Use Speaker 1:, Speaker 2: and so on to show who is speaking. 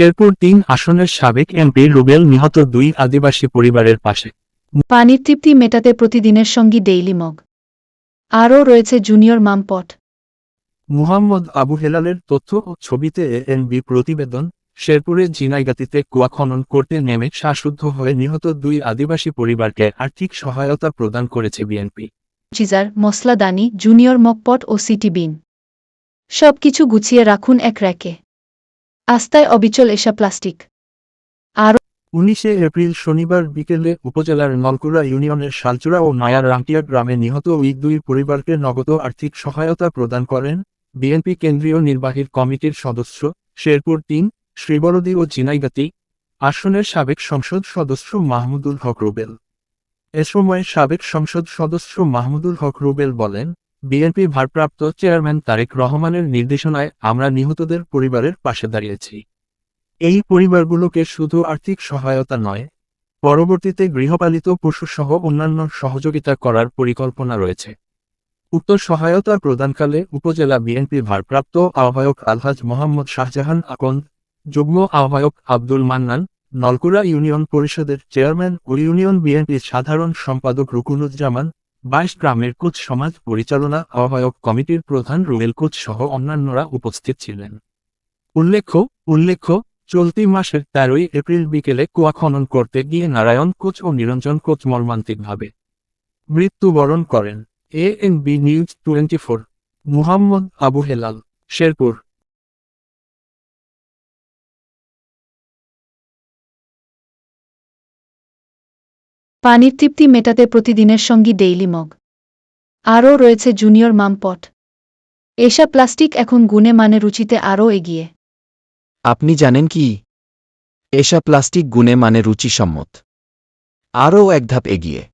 Speaker 1: শেরপুর তিন আসনের সাবেক এমপি রুবেল নিহত দুই আদিবাসী পরিবারের পাশে।
Speaker 2: পানির তৃপ্তি মেটাতে প্রতিদিনের সঙ্গী ডেইলি মগ। আরও রয়েছে জুনিয়র মামপট।
Speaker 1: মুহাম্মদ আবু হেলালের তথ্য ও ছবিতে এএনবি প্রতিবেদন শেরপুরের জিনাইগাতিতে কুয়া খনন করতে নেমে শ্বাসরুদ্ধ হয়ে নিহত দুই আদিবাসী পরিবারকে আর্থিক সহায়তা প্রদান করেছে বিএনপি।
Speaker 2: চিজার মশলাদানি জুনিয়র মকপট ও সিটি বিন। সব কিছু গুছিয়ে রাখুন এক র্যাকে। আস্তায় অবিচল এসা প্লাস্টিক।
Speaker 1: আর উনিশে এপ্রিল শনিবার বিকেলে উপজেলার নলকুড়া ইউনিয়নের শালচুরা ও নায়ার রাংটিয়া গ্রামে নিহত ওই দুই পরিবারকে নগদ আর্থিক সহায়তা প্রদান করেন বিএনপি কেন্দ্রীয় নির্বাহী কমিটির সদস্য শেরপুর তিন, শ্রীবরদী ও জিনাইগাতি আসনের সাবেক সংসদ সদস্য মাহমুদুল হক রুবেল। এ সময় সাবেক সংসদ সদস্য মাহমুদুল হক রুবেল বলেন বিএনপি ভারপ্রাপ্ত চেয়ারম্যান তারেক রহমানের নির্দেশনায় আমরা নিহতদের পরিবারের পাশে দাঁড়িয়েছি। এই পরিবারগুলোকে শুধু আর্থিক সহায়তা নয়, পরবর্তীতে গৃহপালিত পশুসহ অন্যান্য সহযোগিতা করার পরিকল্পনা রয়েছে। উক্ত সহায়তা প্রদানকালে উপজেলা বিএনপি ভারপ্রাপ্ত আহ্বায়ক আলহাজ মোহাম্মদ শাহজাহান আকন্দ, যুগ্ম আহ্বায়ক আব্দুল মান্নান নলকুড়া ইউনিয়ন পরিষদের চেয়ারম্যান ও ইউনিয়ন বিএনপির সাধারণ সম্পাদক রুকুনুজ্জামান বাইশ গ্রামের কোচ সমাজ পরিচালনা আহ্বায়ক কমিটির প্রধান রুবেল কোচ সহ অন্যান্যরা উপস্থিত ছিলেন। উল্লেখ্য উল্লেখ্য, চলতি মাসের তেরোই এপ্রিল বিকেলে কুয়া খনন করতে গিয়ে নারায়ণ কোচ ও নিরঞ্জন কোচ মর্মান্তিকভাবে মৃত্যুবরণ করেন। A N B news twenty four Muhammad Abu Helal, Sherpur.
Speaker 2: পানির তৃপ্তি মেটাতে প্রতিদিনের সঙ্গী ডেইলি মগ। আরও রয়েছে জুনিয়র মামপট। এসা প্লাস্টিক এখন গুণে মানে রুচিতে আরও এগিয়ে।
Speaker 3: আপনি জানেন কি? এসা প্লাস্টিক গুণে মানে রুচিসম্মত। আরও এক ধাপ এগিয়ে।